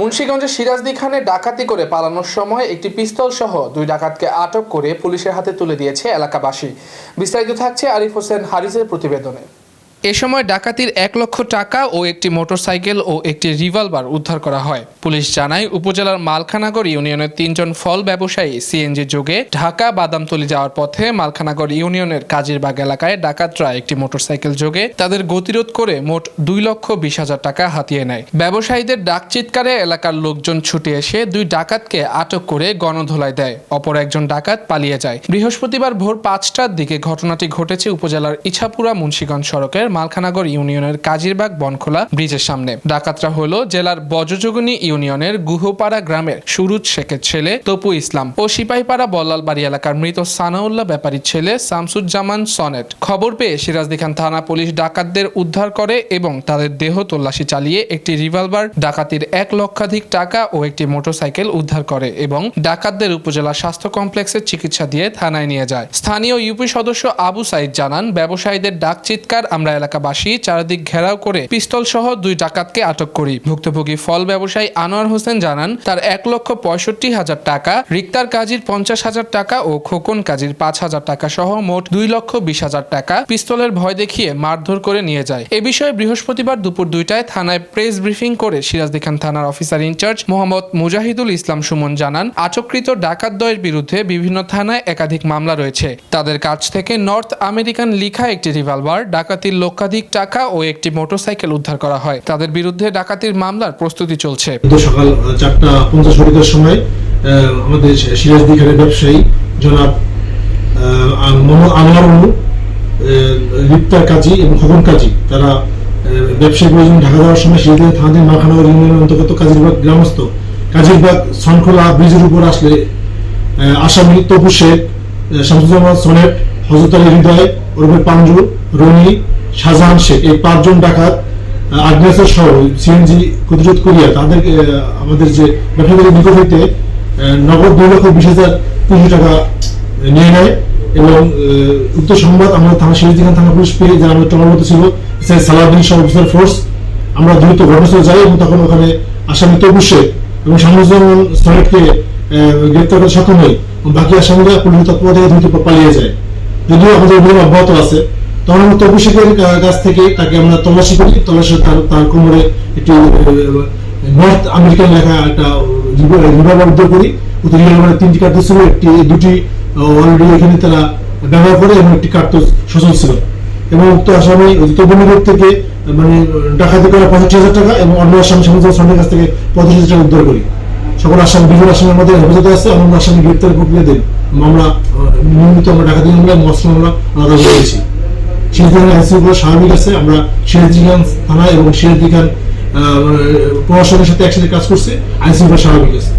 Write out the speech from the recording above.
মুন্সিগঞ্জের সিরাজদি খানে ডাকাতি করে পালানোর সময় একটি পিস্তল সহ দুই ডাকাতকে আটক করে পুলিশের হাতে তুলে দিয়েছে এলাকাবাসী। বিস্তারিত থাকছে আরিফ হোসেন হারিসের প্রতিবেদনে। এ সময় ডাকাতির এক লক্ষ টাকা ও একটি মোটরসাইকেল ও একটি রিভলভার উদ্ধার করা হয়। পুলিশ জানায়, উপজেলার মালখানাগর ইউনিয়নের তিনজন ফল ব্যবসায়ী সিএনজি যোগে ঢাকা বাদামতলি যাওয়ার পথে মালখানাগর ইউনিয়নের কাজিরবাগ এলাকায় ডাকাতরা একটি মোটরসাইকেল যোগে তাদের গতিরোধ করে মোট দুই লক্ষ বিশ হাজার টাকা হাতিয়ে নেয়। ব্যবসায়ীদের ডাক চিৎকারে এলাকার লোকজন ছুটে এসে দুই ডাকাতকে আটক করে গণধোলাই দেয়। অপর একজন ডাকাত পালিয়ে যায়। বৃহস্পতিবার ভোর পাঁচটার দিকে ঘটনাটি ঘটেছে উপজেলার ইছাপুরা মুন্সিগঞ্জ সড়কের মালখানাগর ইউনিয়নের কাজিরবাগ বনখোলা ব্রিজের সামনে। ডাকাতরা হলো জেলার বজযোগনী ইউনিয়নের গুহপাড়া গ্রামের সুরুজ শেখের ছেলে তপু ইসলাম ও সিপাহীপাড়া বল্লালবাড়ি এলাকার মৃত সানাউল্লাহ ব্যাপারীর ছেলে শামসুজ্জামান সনেট। খবর পেয়ে সিরাজদি খান থানা পুলিশ ডাকাতদের উদ্ধার করে এবং তাদের দেহ তল্লাশি চালিয়ে একটি রিভলভার ডাকাতির এক লক্ষাধিক টাকা ও একটি মোটরসাইকেল উদ্ধার করে এবং ডাকাতদের উপজেলা স্বাস্থ্য কমপ্লেক্সে চিকিৎসা দিয়ে থানায় নিয়ে যায়। স্থানীয় ইউপি সদস্য আবু সাইদ জানান, ব্যবসায়ীদের ডাক চিৎকার আমরা এলাকাবাসী চারিদিক ঘেরাও করে পিস্তল সহ দুই ডাকাতকে আটক করি। ভুক্তভোগী ফল ব্যবসায়ী আনোয়ার হোসেন জানান, তার এক লক্ষ পঁয়ষট্টি হাজার টাকা, রিক্তার কাজীর পঞ্চাশ হাজার টাকা ও খোকন কাজীর পাঁচ হাজার টাকা সহ মোট দুই লক্ষ বিশ হাজার টাকা পিস্তলের ভয় দেখিয়ে মারধর করে নিয়ে যায়। এ বিষয়ে বৃহস্পতিবার দুপুর দুইটায় থানায় প্রেস ব্রিফিং করে সিরাজদি খান থানার officer in charge Mohammad Mujahidul Islam Suman জানান, আটককৃত ডাকাতদ্বয়ের বিরুদ্ধে বিভিন্ন থানায় একাধিক মামলা রয়েছে। তাদের কাছ থেকে নর্থ আমেরিকান লিখা একটি রিভলভার ডাকাতির লক্ষাধিক টাকা ও একটি মোটরসাইকেল উদ্ধার করা হয়। তাদের বিরুদ্ধে ডাকাতির মামলার প্রস্তুতি চলছে। সকাল চারটা পঞ্চাশ মিনিটের সময় আমাদের সিরাজ দিঘারের ব্যবসায়ী জনাব কাজী এবং খবর কাজী তারা আহ, ব্যবসায়িক প্রয়োজন ঢাকা যাওয়ার সময় সিরাজদিঘা থানাধীন ইউনিয়নের অন্তর্গত গ্রামস্থ কাজীরবাগ শনখোলা ব্রিজের উপর আসলে আসামি তপু শেখ শামসুজ্জামান সনেট হজরত আলী হৃদয় ওরফে পাঞ্জু রনি শাহজাহান শেখ এই পাঁচজন ডাকাত আগ্নেসের সহ সিএনজি প্রতিরোধ করিয়া তাদের আমাদের যে ব্যবসায়ীদের নিকট হইতে নগদ দুই লক্ষ বিশ হাজার তিনশো টাকা নিয়ে নেয় এবং উক্ত সংবাদ আমরা থানা সিরাজদিখান থানা পুলিশ পেয়ে যারা আমাদের টমারমতো ছিল সালাউদ্দিন সহ অফিসার ফোর্স আমরা দ্রুত ঘটনাস্থলে যাই এবং তখন ওখানে আসামি তবু শেখ এবং সনেটকে আহ, গ্রেপ্তার করে সক্ষম হই বাকি আসামিরা পুলিশ থেকে দ্রুত পালিয়ে যায়। যদিও আমাদের অভিযান অব্যাহত আছে, তখন আমরা তবু শেখের কাছ থেকে তাকে আমরা তল্লাশি করি। তল্লাশি তার তার কোমরে একটি নর্থ আমেরিকান লেখা একটা রিভলভার উদ্ধার করি। উত্তর রিভলভারের তিনটি কার্তুজ ছিল, একটি দুটি অলরেডি এখানে তারা ব্যবহার করে এবং একটি কার্তুজ সচল ছিল। এবং উক্ত আসামি তবুনিগর থেকে মানে ডাকাতি করা পঁচাশি হাজার টাকা এবং অন্য আসামি সন্ধ্যের কাছ থেকে পঁচিশ হাজার টাকা উদ্ধার করি। সকল আসামি, বিভিন্ন আসামের মধ্যে হেফাজতে আছে অন্য আসামি গ্রেপ্তার প্রক্রিয়া দেন মামলা নিয়মিত আমরা ডাকাতি মামলা, মস্ত মামলা করে দিয়েছি সিরাজদিখান আইনশৃঙ্খলা স্বাভাবিক আছে, আমরা সিরাজদিখান থানা এবং সিরাজদিখান প্রশাসনের সাথে একসাথে কাজ করছে আইনশৃঙ্খলা স্বাভাবিক আছে।